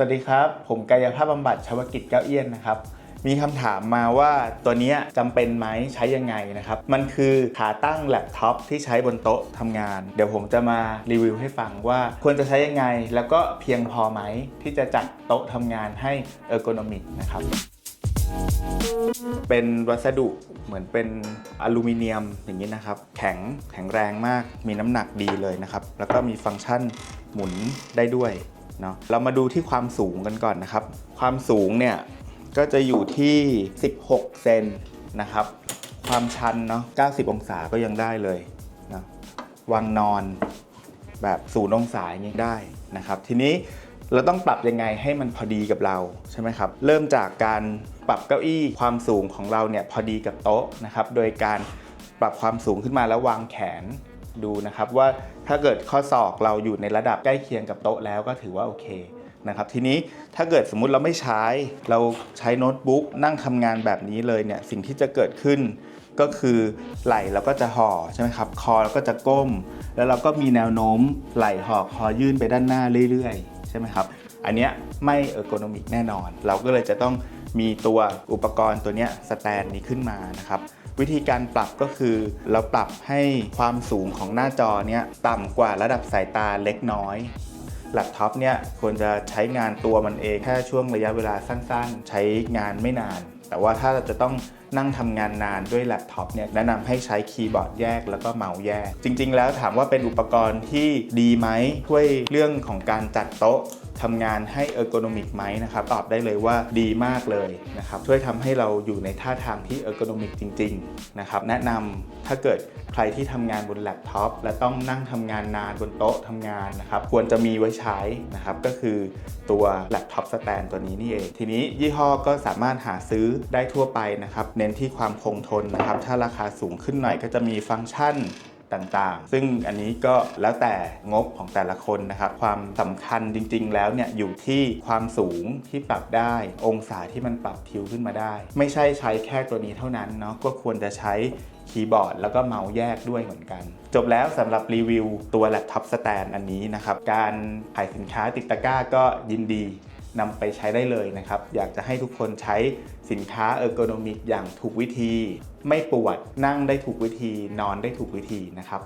สวัสดีครับ ผมกายภาพบำบัดชวกิจเก้าเอี้ยนนะครับ มีคำถามมาว่าตัวนี้จำเป็นไหมใช้ยังไงนะครับ มันคือขาตั้งแล็ปท็อปที่ใช้บนโต๊ะทำงาน เดี๋ยวผมจะมารีวิวให้ฟังว่าควรจะใช้ยังไง แล้วก็เพียงพอไหมที่จะจัดโต๊ะทำงานให้เออร์โกนอมิกนะครับ เป็นวัสดุเหมือนเป็นอลูมิเนียมอย่างนี้นะครับ แข็งแข็งแรงมากมีน้ำหนักดีเลยนะครับ แล้วก็มีฟังก์ชันหมุนได้ด้วย เนาะเรามาดูที่ความสูงกันก่อนนะครับ ความสูงเนี่ยก็จะอยู่ที่ 16 เซนนะครับ ความชันเนาะ 90 องศาก็ยังได้เลยนะวางนอนแบบศูนย์องศาอย่างนี้ได้นะครับ ทีนี้เราต้องปรับยังไงให้มันพอดีกับเราใช่ไหมครับ เริ่มจากการปรับเก้าอี้ความสูงของเราเนี่ยพอดีกับโต๊ะนะครับ โดยการปรับความสูงขึ้นมาแล้ววางแขน ดูนะครับว่าถ้าเกิดข้อศอกเราอยู่ในระดับใกล้เคียงกับโต๊ะแล้วก็ถือว่าโอเคนะครับทีนี้ถ้าเกิดสมมุติเราไม่ใช้ เราใช้โน้ตบุ๊กนั่งทำงานแบบนี้เลยเนี่ยสิ่งที่จะเกิดขึ้นก็คือไหล่เราก็จะห่อใช่ไหมครับคอเราก็จะก้ม แล้วเราก็มีแนวโน้มไหล่ห่อคอยื่นไปด้านหน้าเรื่อยๆ ใช่ไหมครับ อันเนี้ยไม่เออร์โกนอมิกแน่นอน เราก็เลยจะต้องมีตัวอุปกรณ์ตัวเนี้ยสแตนนี้ขึ้นมานะครับ วิธีการปรับก็คือ เราปรับให้ความสูงของหน้าจอเนี้ยต่ำกว่าระดับสายตาเล็กน้อยแล็ปท็อปเนี่ยควรจะใช้งานตัวมันเองแค่ช่วงระยะเวลาสั้นๆ ใช้งานไม่นาน แต่ว่าถ้าเราจะต้องนั่งทำงานนานด้วยแล็ปท็อปเนี่ยแนะนำให้ใช้คีย์บอร์ดแยกแล้วก็เมาส์แยก จริง ๆ แล้วถามว่าเป็นอุปกรณ์ที่ดีไหมช่วยเรื่องของการจัดโต๊ะ ทำงานให้เออร์โกนอมิกไหมนะครับตอบได้เลยว่าดีมากเลยนะครับช่วยทำให้เราอยู่ในท่าทางที่เออร์โกนอมิกจริงๆนะครับแนะนำถ้าเกิดใครที่ทำงานบนแล็ปท็อปและต้องนั่งทำงานนานบนโต๊ะทำงานนะครับควรจะมีไว้ใช้นะครับก็คือตัวแล็ปท็อปสแตนตัวนี้นี่เอง ทีนี้ยี่ห้อก็สามารถหาซื้อได้ทั่วไปนะครับเน้นที่ความคงทนนะครับถ้าราคาสูงขึ้นหน่อยก็จะมีฟังก์ชัน ต่างๆ ซึ่งอันนี้ก็แล้วแต่งบของแต่ละคนนะครับ ความสำคัญจริง ๆ แล้วเนี่ยอยู่ที่ความสูงที่ปรับได้ องศาที่มันปรับทิวขึ้นมาได้ ไม่ใช่ใช้แค่ตัวนี้เท่านั้นเนาะก็ควรจะใช้คีย์บอร์ดแล้วก็เมาส์แยกด้วยเหมือนกัน จบแล้วสำหรับรีวิวตัวแล็ปท็อปสแตนอันนี้นะครับ การขายสินค้าติดตะกร้าก็ยินดี นำไปใช้ได้เลยนะครับ อยากจะให้ทุกคนใช้สินค้าเออร์โกนอมิกอย่างถูกวิธี ไม่ปวดนั่งได้ถูกวิธีนอนได้ถูกวิธีนะครับ